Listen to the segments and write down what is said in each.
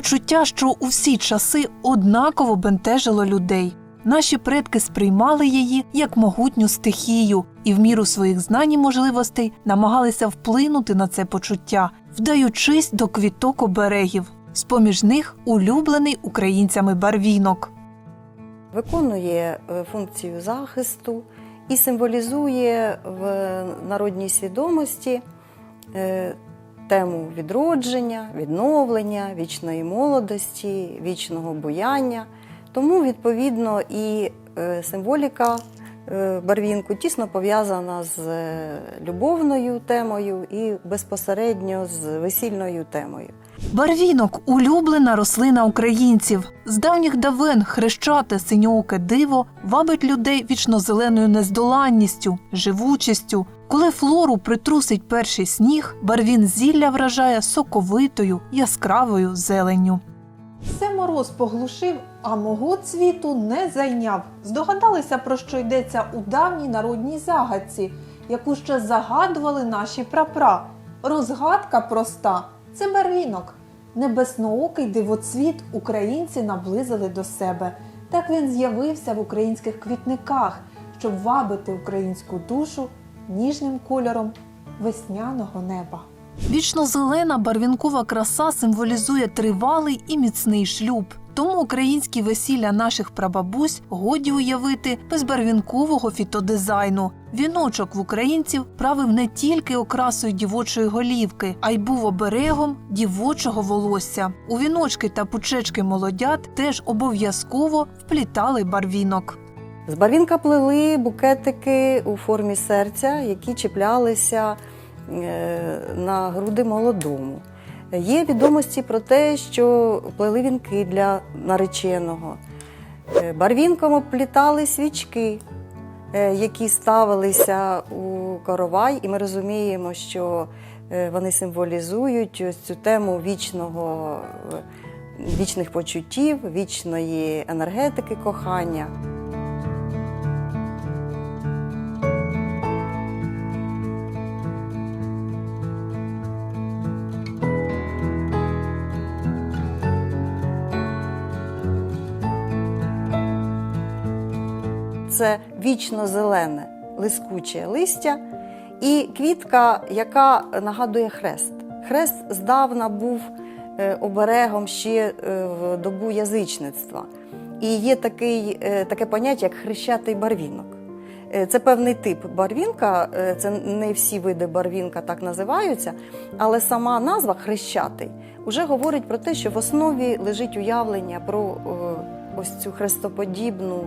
почуття, що у всі часи однаково бентежило людей. Наші предки сприймали її як могутню стихію і в міру своїх знань і можливостей намагалися вплинути на це почуття, вдаючись до квіток оберегів. З-поміж них улюблений українцями барвінок. виконує е, функцію захисту і символізує в народній свідомості е, тему відродження, відновлення, вічної молодості, вічного буяння. Тому, відповідно, і е, символіка е, барвінку тісно пов'язана з е, любовною темою і безпосередньо з весільною темою. Барвінок улюблена рослина українців. З давніх давен хрещате синьооке диво вабить людей вічнозеленою нездоланністю, живучістю. Коли флору притрусить перший сніг, барвін зілля вражає соковитою, яскравою зеленню. Все мороз поглушив, а мого цвіту не зайняв. Здогадалися, про що йдеться у давній народній загадці, яку ще загадували наші прапра. Розгадка проста це барвінок. Небесноокий дивоцвіт українці наблизили до себе. Так він з'явився в українських квітниках, щоб вабити українську душу ніжним кольором весняного неба. Вічнозелена барвінкова краса символізує тривалий і міцний шлюб. Тому українські весілля наших прабабусь годі уявити без барвінкового фітодизайну. Віночок в українців правив не тільки окрасою дівочої голівки, а й був оберегом дівочого волосся. У віночки та пучечки молодят теж обов'язково вплітали барвінок. З барвінка плели букетики у формі серця, які чіплялися е, на груди молодому. Є відомості про те, що плели вінки для нареченого. Е, Барвінком оплітали свічки, е, які ставилися у коровай, і ми розуміємо, що вони символізують ось цю тему вічного, вічних почуттів, вічної енергетики кохання. Це вічно зелене лискуче листя і квітка, яка нагадує хрест. Хрест здавна був е, оберегом ще е, в добу язичництва. І є такий, е, таке поняття, як хрещатий барвінок. Це певний тип барвінка, це не всі види барвінка так називаються, але сама назва хрещатий вже говорить про те, що в основі лежить уявлення про ось цю хрестоподібну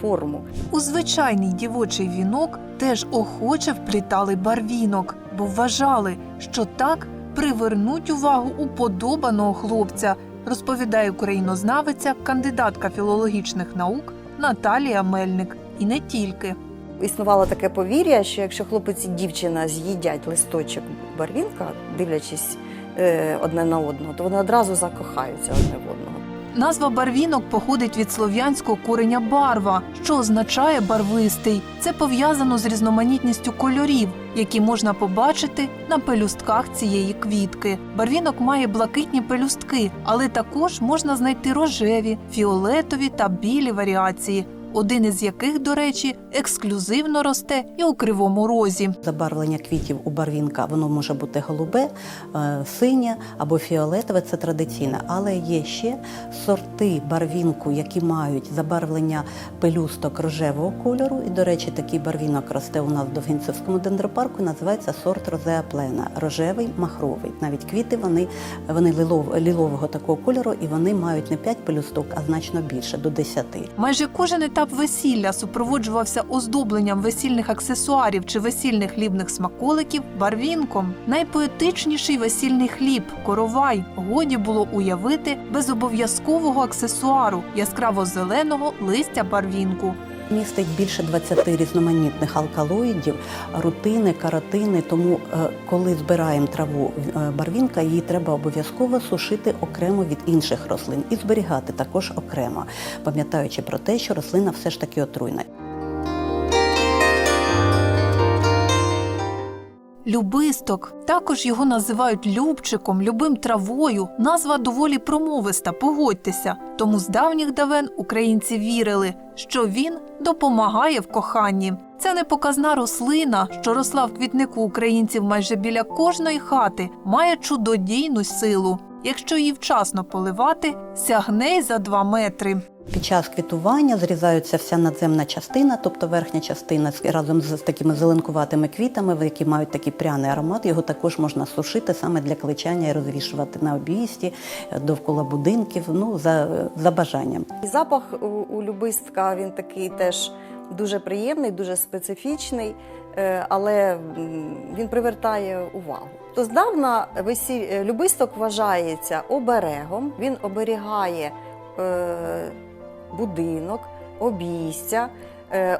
форму. У звичайний дівочий вінок теж охоче вплітали барвінок, бо вважали, що так привернуть увагу уподобаного хлопця, розповідає українознавиця, кандидатка філологічних наук Наталія Мельник. І не тільки. Існувало таке повір'я, що якщо хлопець і дівчина з'їдять листочок барвінка, дивлячись е, одне на одного, то вони одразу закохаються одне в одного. Назва барвінок походить від слов'янського кореня барва, що означає барвистий. Це пов'язано з різноманітністю кольорів, які можна побачити на пелюстках цієї квітки. Барвінок має блакитні пелюстки, але також можна знайти рожеві, фіолетові та білі варіації. Один із яких, до речі, ексклюзивно росте і у кривому розі. Забарвлення квітів у барвінка воно може бути голубе, е, синє або фіолетове, це традиційне. Але є ще сорти барвінку, які мають забарвлення пелюсток рожевого кольору. І, до речі, такий барвінок росте у нас в Довгинцевському дендропарку. Називається сорт розеа плена, рожевий махровий. Навіть квіти вони, вони лилов, лілового такого кольору, і вони мають не 5 пелюсток, а значно більше до 10. Майже кожен етап весілля супроводжувався оздобленням весільних аксесуарів чи весільних хлібних смаколиків барвінком. Найпоетичніший весільний хліб коровай годі було уявити без обов'язкового аксесуару яскраво зеленого листя барвінку. Містить більше 20 різноманітних алкалоїдів, рутини, каротини. Тому, е, коли збираємо траву е, барвінка, її треба обов'язково сушити окремо від інших рослин і зберігати також окремо, пам'ятаючи про те, що рослина все ж таки отруйна. Любисток. Також його називають любчиком, любим травою. Назва доволі промовиста, погодьтеся. Тому з давніх давен українці вірили, що він допомагає в коханні. Це не показна рослина, що росла в квітнику українців майже біля кожної хати, має чудодійну силу. Якщо її вчасно поливати, сягне й за два метри. Під час квітування зрізаються вся надземна частина, тобто верхня частина з- разом з такими зеленкуватими квітами, які мають такий пряний аромат. Його також можна сушити саме для кличання і розвішувати на обійсті е, довкола будинків. Ну за, за бажанням. Запах у, у любистка він такий теж дуже приємний, дуже специфічний, е, але він привертає увагу. То здавна весі... е, любисток вважається оберегом, він оберігає е, будинок, обійстя.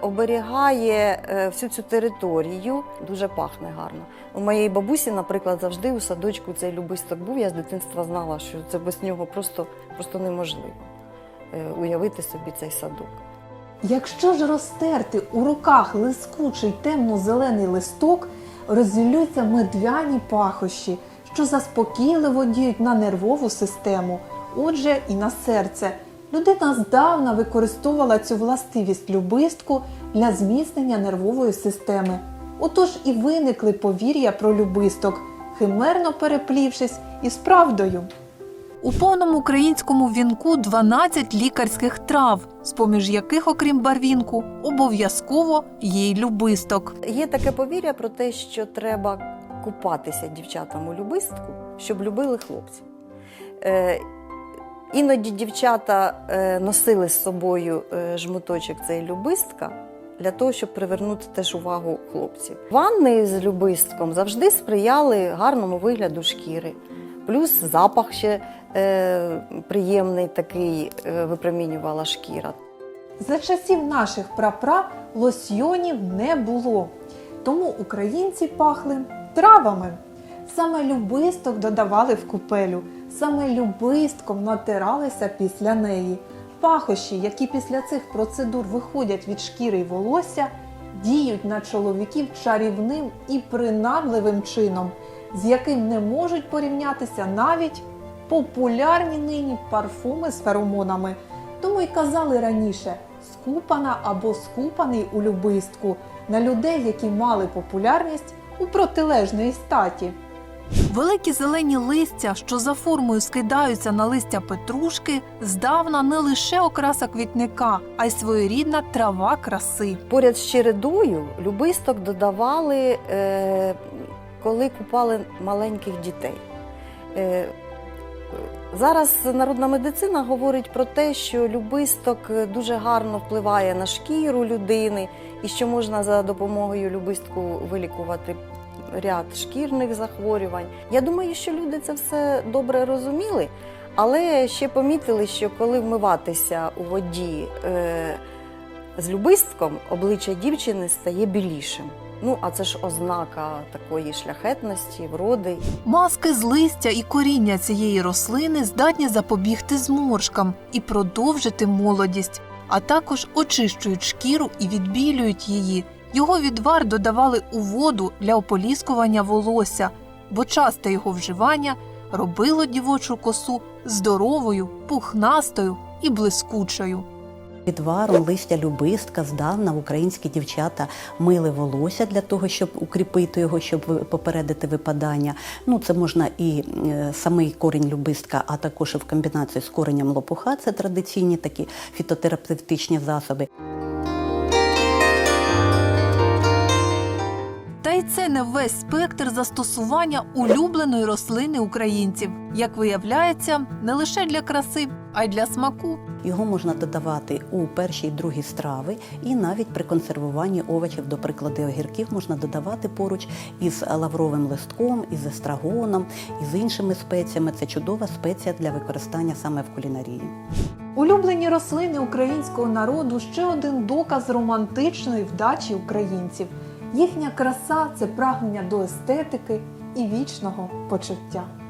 Оберігає всю цю територію, дуже пахне гарно. У моєї бабусі, наприклад, завжди у садочку цей любисток був. Я з дитинства знала, що це без нього просто, просто неможливо уявити собі цей садок. Якщо ж розтерти у руках лискучий темно-зелений листок, розділюються медвяні пахощі, що заспокійливо діють на нервову систему, отже, і на серце. Людина здавна використовувала цю властивість любистку для зміцнення нервової системи. Отож і виникли повір'я про любисток, химерно переплівшись із правдою. У повному українському вінку 12 лікарських трав, з-поміж яких, окрім барвінку, обов'язково є й любисток. Є таке повір'я про те, що треба купатися дівчатам у любистку, щоб любили хлопців. Е, іноді дівчата е, носили з собою е, жмуточок цей любистка для того, щоб привернути теж увагу хлопців. Ванни з любистком завжди сприяли гарному вигляду шкіри. Плюс запах ще е, приємний такий е, випромінювала шкіра. За часів наших прапра лосьйонів не було, тому українці пахли травами. Саме любисток додавали в купелю, саме любистком натиралися після неї. Пахощі, які після цих процедур виходять від шкіри й волосся, діють на чоловіків чарівним і принадливим чином, з яким не можуть порівнятися навіть популярні нині парфуми з феромонами. Тому й казали раніше скупана або скупаний у любистку на людей, які мали популярність у протилежної статі. Великі зелені листя, що за формою скидаються на листя петрушки, здавна не лише окраса квітника, а й своєрідна трава краси. Поряд з чередою любисток додавали, е, коли купали маленьких дітей. Е, Зараз народна медицина говорить про те, що любисток дуже гарно впливає на шкіру людини і що можна за допомогою любистку вилікувати ряд шкірних захворювань. Я думаю, що люди це все добре розуміли, але ще помітили, що коли вмиватися у воді е, з любистком, обличчя дівчини стає білішим. Ну, а це ж ознака такої шляхетності, вроди. Маски з листя і коріння цієї рослини здатні запобігти зморшкам і продовжити молодість, а також очищують шкіру і відбілюють її. Його відвар додавали у воду для ополіскування волосся, бо часте його вживання робило дівочу косу здоровою, пухнастою і блискучою. Відваром листя любистка здавна українські дівчата мили волосся для того, щоб укріпити його, щоб попередити випадання. Ну, це можна і е, самий корінь любистка, а також і в комбінації з коренем лопуха. Це традиційні такі фітотерапевтичні засоби. Це не весь спектр застосування улюбленої рослини українців. Як виявляється, не лише для краси, а й для смаку. Його можна додавати у перші й другі страви, і навіть при консервуванні овочів, до прикладу, огірків можна додавати поруч із лавровим листком, із естрагоном, і з іншими спеціями. Це чудова спеція для використання саме в кулінарії. Улюблені рослини українського народу ще один доказ романтичної вдачі українців. Їхня краса це прагнення до естетики і вічного почуття.